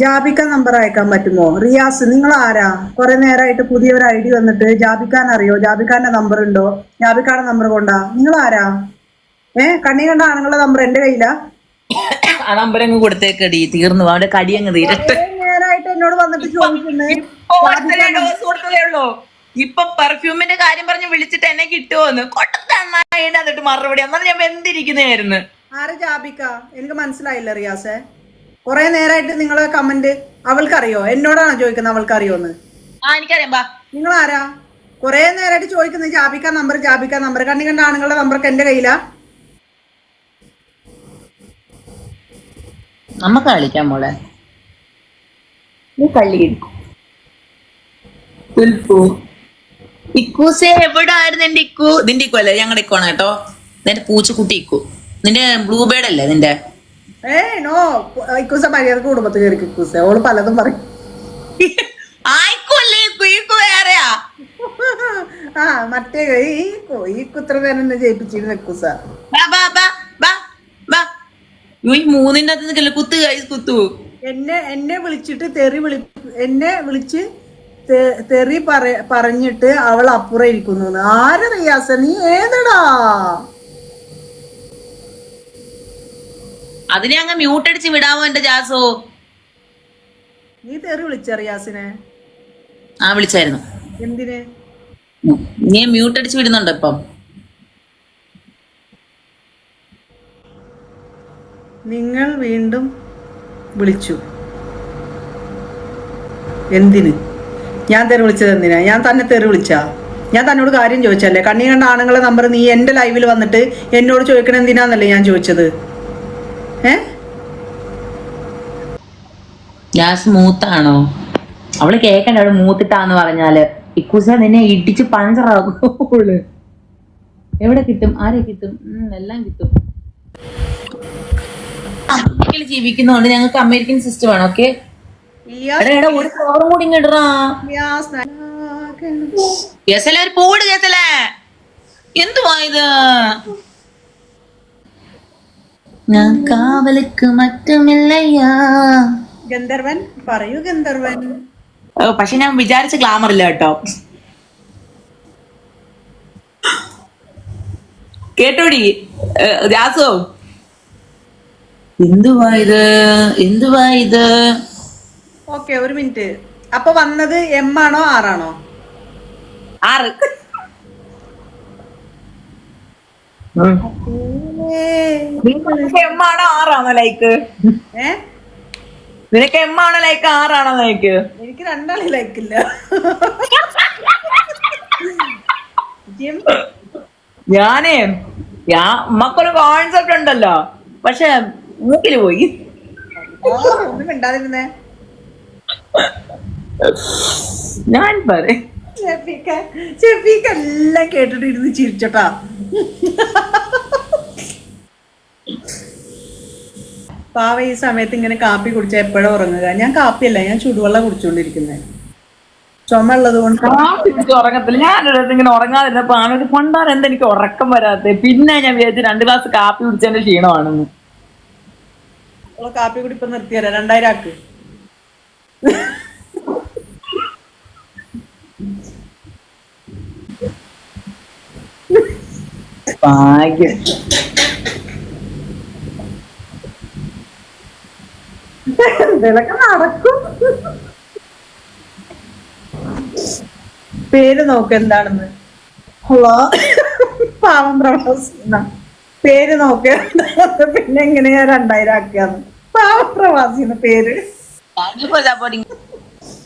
ജാബിക്ക number അയക്കാൻ പറ്റുമോ? റിയാസ് നിങ്ങൾ ആരാ? കുറെ നേരമായിട്ട് പുതിയൊരു ഐ ഡി വന്നിട്ട് ജാബിക്കാൻ അറിയോ? ജാബിക്കാന്റെ നമ്പർ ഉണ്ടോ? ജാബിക്കാന്റെ നമ്പർ കൊണ്ടാ. നിങ്ങൾ ആരാ? ഏ കണ്ണി കണ്ട ആണുങ്ങളുടെ നമ്പർ എന്റെ കയ്യിലാ? ആ നമ്പർ അങ്ങ് കൊടുത്തേക്കടി തീർന്നു. അവിടെ കടി അങ്ങ് തീരട്ടെ. നേരമായിട്ട് എന്നോട് വന്നിട്ട് ചോദിക്കുന്നേ. ഇപ്പൊ പെർഫ്യൂമിന്റെ കാര്യം പറഞ്ഞ് വിളിച്ചിട്ട് എന്നെ കിട്ടുമോന്ന് കൊട്ടത്തന്നായിട്ട് എന്നിട്ട് മറുപടി. എന്നാലും ഞാൻ എന്തിരിക്കുന്നതായിരുന്നു ആര് ജാബിക്ക? എനിക്ക് മനസ്സിലായില്ല റിയാസെ. കുറെ നേരമായിട്ട് നിങ്ങളെ കമന്റ് അവൾക്കറിയോ? എന്നോടാണോ ചോദിക്കുന്നത് അവൾക്കറിയോന്ന്? ആ എനിക്കറിയാം ബാ. നിങ്ങൾ ആരാ കുറെ നേരമായിട്ട് ചോദിക്കുന്നത് ജാബിക്ക നമ്പർ ജാബിക്ക നമ്പർ കണ്ണി കണ്ട ആണുങ്ങളുടെ നമ്പറൊക്കെ എന്റെ കയ്യിലാ. നമ്മക്ക് കളിക്കാം മോളെ. നീ കള്ളി ഇക്കൂസെ എവിടെ ആയിരുന്നു എന്റെ ഇക്കു? നിന്റെ ഇക്കു അല്ലേ ഞങ്ങളുടെ ഇക്കോണ് കേട്ടോ. നിന്റെ പൂച്ചക്കുട്ടി ഇക്കു. നിന്റെ ബ്ലൂ ബേർഡ് അല്ലേ നിന്റെ? ഏ നോ ഇക്കൂസ മര്യാദയ്ക്ക് കുടുംബത്തിൽ കയറി ഇക്കൂസ ഓൾ പലതും പറയും. ആയിക്കോല്ലേ ഇക്കു ഇക്കു വേറെയാ? ആ മറ്റേ ഈ ഈ കുത്ര തന്നെ ജയിപ്പിച്ചിരുന്നു ഇക്കൂസ മൂന്നിന്റെ അകത്ത് നിൽക്കല്ലേ കുത്തു കുത്തു. എന്നെ എന്നെ വിളിച്ചിട്ട് തെറി വിളി എന്നെ വിളിച്ച് തെറി പറ പറഞ്ഞിട്ട് അവൾ അപ്പുറം ഇരിക്കുന്നു. ആര് റിയാസ നീ ഏതടാ? അതിനെ അങ്ങ് മ്യൂട്ട് അടിച്ച് വിടാമോ എന്റെ ജാസോ? നീ തെറി വിളിച്ചറിയാസിനെ ആ വിളിച്ചായിരുന്നു. എന്തിനെ? നീ മ്യൂട്ട് അടിച്ച് വിടുന്നുണ്ടോ ഇപ്പം? നിങ്ങൾ വീണ്ടും വിളിച്ചു. എന്തിന്? ഞാൻ തെറി വിളിച്ചത് എന്തിനാ? ഞാൻ തന്നെ തെറി വിളിച്ചാ? ഞാൻ തന്നോട് കാര്യം ചോദിച്ചല്ലേ കണ്ണി കണ്ട ആണുങ്ങളെ നമ്പർ നീ എന്റെ ലൈവിൽ വന്നിട്ട് എന്നോട് ചോദിക്കണം എന്തിനാന്നല്ലേ ഞാൻ ചോദിച്ചത്? ഏ? സ്മൂത്ത് ആണോ അവൾ കേക്കണ്ട അവൾ മൂത്തിട്ടാന്ന് പറഞ്ഞാൽ. ഇക്കുസ നിന്നെ ഇടിച്ച് പഞ്ചറാകൂൾ എവിടെ കിട്ടും? ആരെ കിട്ടും? എല്ലാം കിട്ടും. അമേരിക്കയിൽ ജീവിക്കുന്നോണ്ട് ഞങ്ങൾക്ക് അമേരിക്കൻ സിസ്റ്റം ആണ് ഓക്കെ ഒരു ഫ്ലോറും കൂടി ഇങ്ങോട്ടാ. ഗസല ഒരു പോട് ഗസല എന്തുവാ ഇത്? ഞാൻ കാവലുക്ക് മറ്റുമില്ലയ്യാ. ഗന്ധർവൻ പറയൂ ഗന്ധർവൻ. ഓ, പക്ഷെ ഞാൻ വിചാരിച്ച ഗ്ലാമർ ഇല്ല കേട്ടോ. കേട്ടോടി രാസോ? എന്തുവായത് എന്തുവായത് ഓക്കെ ഒരു മിനിറ്റ്. അപ്പൊ വന്നത് എം ആണോ ആറാണോ ആറ്. നിനക്ക് എം ആണോ ആറാണോ ലൈക്ക് നിനക്ക് എം ആണോ ലൈക്ക് ആറാണോ ലൈക്ക് എനിക്ക് രണ്ടാളെ ലൈക്കില്ല ഞാനേ ഞാൻ മക്കൾ കോൺസെപ്റ്റ് ഉണ്ടല്ലോ. പക്ഷെ മൂക്കിൽ പോയി. മിണ്ടാതിരുന്നേ. ഞാൻ പറയും ഷെഫീക്ക ഷെഫീക്ക എല്ലാം കേട്ടിട്ട് ഇരുന്ന് ചിരിച്ചോട്ടാ. പാവ ഈ സമയത്ത് ഇങ്ങനെ കാപ്പി കുടിച്ച എപ്പോഴും ഉറങ്ങുക? ഞാൻ കാപ്പിയല്ല ഞാൻ ചുടുവെള്ളം കുടിച്ചുകൊണ്ടിരിക്കുന്നത് ചുമ ഉള്ളത് കൊണ്ട് ഉറങ്ങത്തില്ല. ഞാനൊരിടത്ത് ഇങ്ങനെ ഉറങ്ങാതിരുന്നപ്പോ ആണൊരു എന്താ എനിക്ക് ഉറക്കം വരാത്തത് പിന്നെ ഞാൻ വിചാരിച്ചു രണ്ട് ഗ്ലാസ് കാപ്പി കുടിച്ചതിന്റെ ക്ഷീണമാണെന്ന്. കാപ്പി കുടിപ്പ് നിർത്തിയരാ രണ്ടായിരം ആക്ക്. ഭാഗ്യം. എന്തെങ്കിലൊക്കെ നടക്കും. പേര് നോക്ക് എന്താണെന്ന്. ഹലോ? പാവം പ്രവാസി. പേര് നോക്ക്. പിന്നെ എങ്ങനെയാ രണ്ടായിരം ആക്കിയാന്ന്. പാവം പ്രവാസിന്ന് പേര്.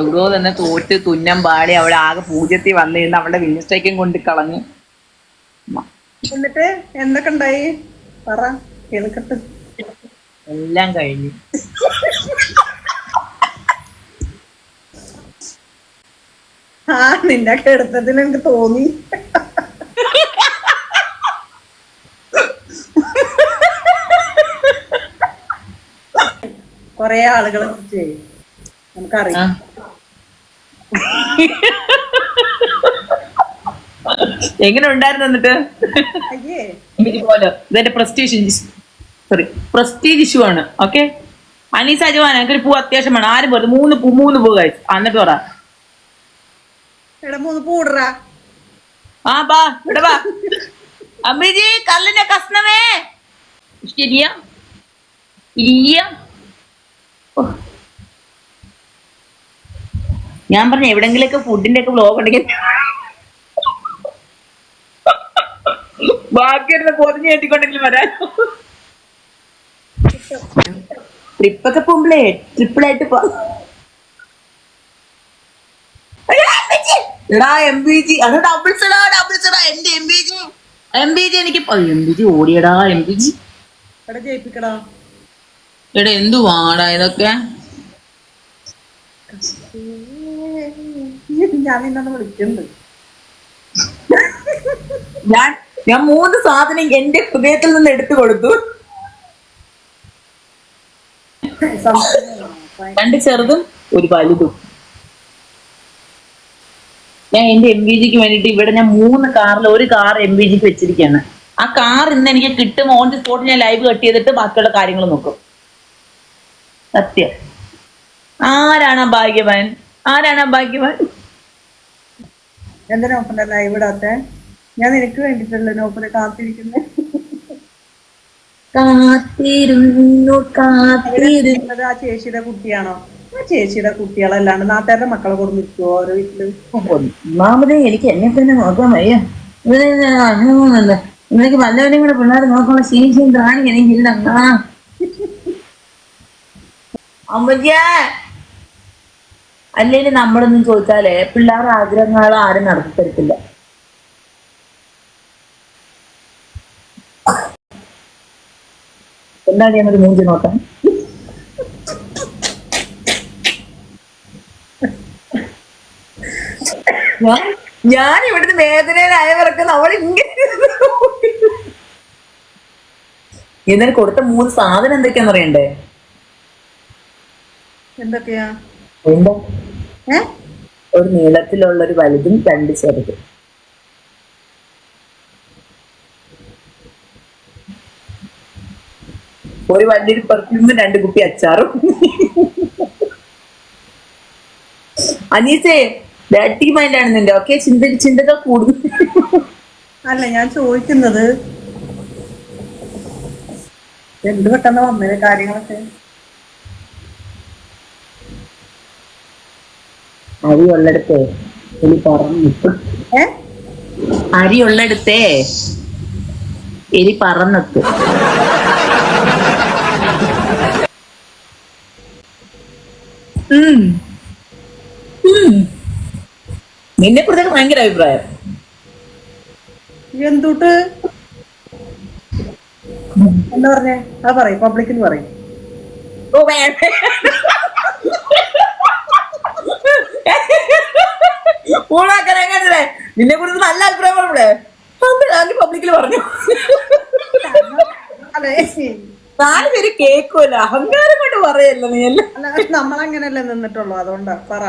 എവിടോ തന്നെ തോറ്റ് തുന്നം പാടി അവിടെ ആകെ പൂജ്യത്തിൽ വന്നിരുന്ന് അവളുടെ വിൻസ്റ്റേക്കും കൊണ്ട് കളഞ്ഞ്. എന്നിട്ട് എന്തൊക്കെ ഉണ്ടായി? പറ കേൾക്കട്ടെ. എല്ലാം കഴിഞ്ഞു. ആ നിന്നെ എടുത്തതിൽ എനിക്ക് തോന്നി. കൊറേ ആളുകളെ കുറിച്ച് നമുക്കറിയാം. എങ്ങനെ ഉണ്ടായിരുന്നു എന്നിട്ട്? ഇതെന്റെ പ്രസ്റ്റീജ് സോറി പ്രസ്റ്റീജ് ഇഷ്യൂ ആണ്. ഓക്കെ അനീസ അജുവാൻ എനിക്കൊരു പൂ അത്യാവശ്യം വേണം ആരും പോയത് മൂന്ന് പൂ മൂന്ന് പൂ കഴിച്ചു എന്നിട്ട് പറ. എടാ മൂന്ന് പൂടറാ. ആ ബാ ഇവിടെ ബാ അമ്മിജി കല്ലിന്റെ കഷ്ണമേ. ശരിയാ? ഇല്ല. ഞാൻ പറഞ്ഞ എവിടെങ്കിലൊക്കെ ഫുഡിന്റെ ഒക്കെ ബ്ലോഗ് ഉണ്ടെങ്കിൽ ബാക്കി ഇരുന്ന് പൊതിഞ്ഞ് കെട്ടിക്കൊണ്ടെങ്കിലും വരാൻ ട്രിപ്പൊക്കെ പോകുമ്പോഴേ ട്രിപ്പിളായിട്ട് പോ എടാ എം ബി ജി അത് ഡബിൾസ് എടാ ഡബിൾസ് എടാ എന്റെ M B G M B G എനിക്ക് എം ബി ജി ഓടിയടാ എം ബി ജി എടാ ജയിപ്പിക്കടാ. എടാ എന്തു വാടാ ഇതൊക്കെ? ഞാൻ നിന്നെ വിളിക്കുന്നുണ്ട് ഞാൻ ഞാൻ മൂന്ന് സാധനം എന്റെ ഹൃദയത്തിൽ നിന്ന് എടുത്തു കൊടുത്തു. രണ്ട് ചെറുതും ഒരു വലുതും. ഞാൻ എന്റെ എം ബി ജിക്ക് വേണ്ടിട്ട് ഇവിടെ ഞാൻ മൂന്ന് കാറിൽ ഒരു കാർ എം ബി ജിക്ക് വെച്ചിരിക്കുകയാണ്. ആ കാർ ഇന്ന് എനിക്ക് കിട്ടും. ഓൺ ദി സ്പോട്ട് ഞാൻ ലൈവ് കട്ട് ചെയ്തിട്ട് ബാക്കിയുള്ള കാര്യങ്ങൾ നോക്കും. സത്യം. ആരാണ് ആ ഭാഗ്യവാൻ? ആരാണ് ആ ഭാഗ്യവാൻ? എന്താ നോക്കണ്ട ലൈവ് ഇടാത്തെ? ഞാൻ നിനക്ക് വേണ്ടിട്ടല്ലേ നോക്കണ കാത്തിരിക്കുന്നത് കാത്തിരുന്നു കാത്തിരുന്നത് ആ ചേച്ചിയുടെ കുട്ടിയാണോ? ചേച്ചിയുടെ കുട്ടികളല്ലാണ്ട് നാട്ടുകാരുടെ മക്കളെ കൊണ്ട് നിൽക്കുവോ ഓരോ വീട്ടിൽ? ഒന്നാമത് എനിക്ക് എന്നെ തന്നെ നോക്കാൻ വയ്യ. ഇവിടെ ഇവർക്ക് വല്ലവരെയും കൂടെ പിള്ളേർ നോക്കാനുള്ള ശേഷിയും ത്രാണി എനിക്കില്ല അല്ലെങ്കിൽ നമ്മളൊന്നും ചോദിച്ചാലേ പിള്ളേർ ആഗ്രഹങ്ങൾ ആരും നടത്തി തരത്തില്ല എന്താണ് ഞാനൊരു മൂഞ്ചി നോക്കാൻ? ഞാൻ ഇവിടുന്ന് വേദനയിലായവർക്ക് നമ്മൾ ഇങ്ങനെ എന്നാൽ കൊടുത്ത മൂന്ന് സാധനം എന്തൊക്കെയാന്ന് അറിയണ്ടേ? എന്തൊക്കെയാ? എന്താ? ഒരു നീളത്തിലുള്ള ഒരു വലുതും രണ്ട് ചെറുതും. ഒരു വലിയൊരു പെർഫ്യൂമും രണ്ട് കുപ്പി അച്ചാറും. അനീസേ ഡാറ്റി ആണ് നിന്റെ. ഓക്കെ ചിന്ത ചിന്തകൾ കൂടുതൽ അല്ല ഞാൻ ചോദിക്കുന്നത് എന്ത് പെട്ടെന്ന് വന്നത് കാര്യങ്ങളൊക്കെ? അരി ഉള്ളിടത്തേ. ഇനി പറന്നിട്ട് ഏ? അരി ഉള്ളിടത്തേ. എലി പറന്നെത്തും ഉം. ഉം. നിന്നെ കുറിച്ചൊക്കെ ഭയങ്കര അഭിപ്രായം. എന്തുട്ട് എന്താ പറഞ്ഞേ? അത് പറയും പബ്ലിക്കിൽ പറയും. ഓ എങ്ങനെ നിന്നെ കുറിച്ച് നല്ല അഭിപ്രായം പബ്ലിക്കിൽ ഞാൻ പബ്ലിക്കിൽ പറഞ്ഞു. നാല് പേര് കേക്കുമല്ല അഹങ്കാരം കൊണ്ട് പറയല്ലോ നീ അല്ല അല്ല നമ്മളങ്ങനല്ലേ നിന്നിട്ടുള്ളൂ. അതുകൊണ്ടാ പറ.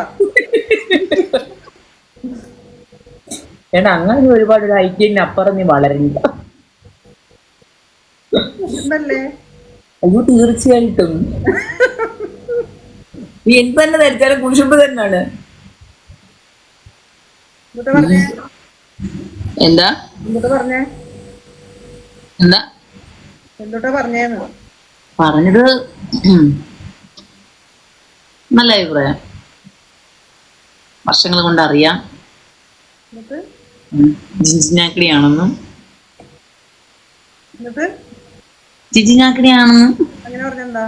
ഏട്ടാ അങ്ങനെ ഒരുപാട് ഒരു ഐക്യത്തിന് അപ്പുറം നീ വളരില്ല. അയ്യോ തീർച്ചയായിട്ടും. നീ എന്ത് തന്നെ ധരിച്ചാലും കുശുമ്പ് തന്നെയാണ്. എന്താ? എന്താ? പറഞ്ഞത് നല്ല അഭിപ്രായം. വർഷങ്ങൾ കൊണ്ട് അറിയാം. എന്നിട്ട്? എന്നിട്ട്? ജിജിനാക്കിടിയാണെന്നും അങ്ങനെ പറഞ്ഞെന്താ?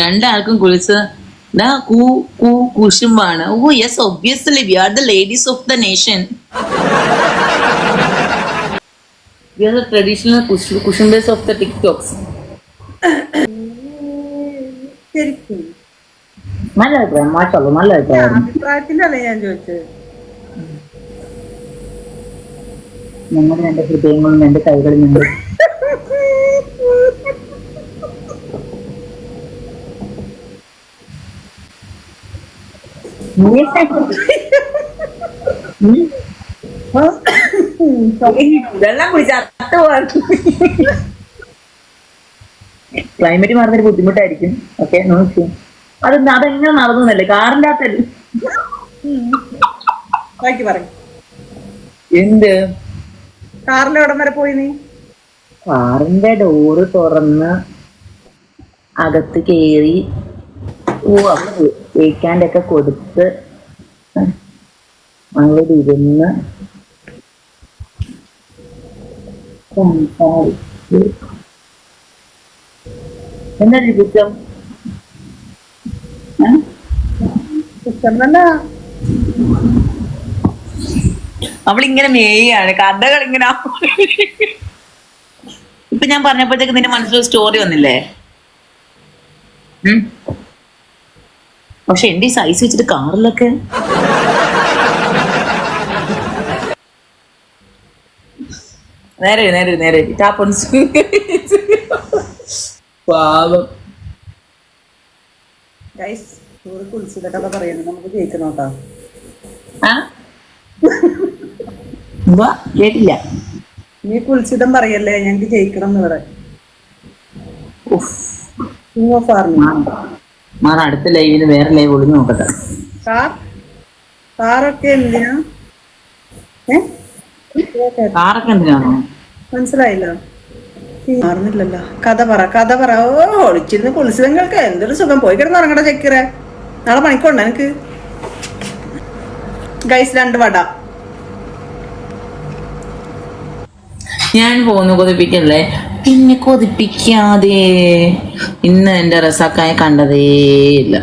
രണ്ടാൾക്കും കുളിച്ച് കൂ കൂ കുശുമ്പാണ്. ഓ yes obviously we are the ladies of the nation we are the traditional കുഷുംബേഴ്സ് of the TikToks ശരിക്കും. നല്ല അഭിപ്രായം മാഷല്ലോ നല്ല അഭിപ്രായം അഭിപ്രായത്തിന്റെ അല്ലേ ഞാൻ ചോദിച്ചത്? ഞങ്ങളുടെ രണ്ട് ഹൃദയങ്ങളും രണ്ട് കൈകളും ഉണ്ട്. വെള്ളം കുടിച്ച അത്ത ക്ലൈമറ്റ് മാറുന്നൊരു ബുദ്ധിമുട്ടായിരിക്കും. ഓക്കെ നോക്കി അത് അതെങ്ങനെ നടന്നല്ലേ കാറിന്റെ അകത്തല്ലേ? എന്ത്? കാറിൽ എവിടം വരെ പോയി നീ? കാറിന്റെ ഡോറ് തുറന്ന് അകത്ത് അവിടെ കേൾക്കാണ്ടൊക്കെ കൊടുത്ത് അങ്ങോട്ട് ഇരുന്ന് സംസാരിച്ച്. എന്താ കുറ്റം? ഇഷ്ടം തന്നെ? അവളിങ്ങനെ മേയാണ് കഥകൾ ഇങ്ങനെ ഇപ്പൊ ഞാൻ പറഞ്ഞപ്പോഴത്തേക്ക് നിന്റെ മനസ്സിൽ സ്റ്റോറി വന്നില്ലേ. പക്ഷെ എന്റെ സൈസ് വെച്ചിട്ട് കാറിലൊക്കെ? നേരെ നേരെ നേരെ പാവം. ഗൈസ് കുളിച്ചിട്ടൊക്കെ പറയുന്നത് നമുക്ക് ജയിക്കണം കേട്ടോ ആ? കേട്ടില്ല നീ കുളിച്ചിടം പറയല്ലേ ഞങ്ങൾക്ക് ജയിക്കണം എന്ന് പറയാം മാറ അടുത്ത ലൈവിന് വേറെ ലൈവ് ഒളിഞ്ഞു നോക്കട്ടെ. കാർ കാറൊക്കെ എന്തിനാ? കാറൊക്കെ എന്തിനാണോ? മനസ്സിലായില്ല. മാറുന്നില്ലല്ലോ. കഥ പറ കഥ പറ. ഓ ഒളിച്ചിരുന്ന് കുളിച്ചിതങ്ങൾക്ക് എന്തൊരു സുഖം. പോയി കിടന്ന് ഇറങ്ങട ചെക്കിറ. നാളെ പണിക്കുണ്ടോ എനിക്ക് ഗൈസ് രണ്ട് വട. ഞാൻ പോകുന്നു കൊതിപ്പിക്കല്ലേ? പിന്നെ കൊതിപ്പിക്കാതെ ഇന്ന് എന്റെ റസാക്കായ കണ്ടതേ ഇല്ല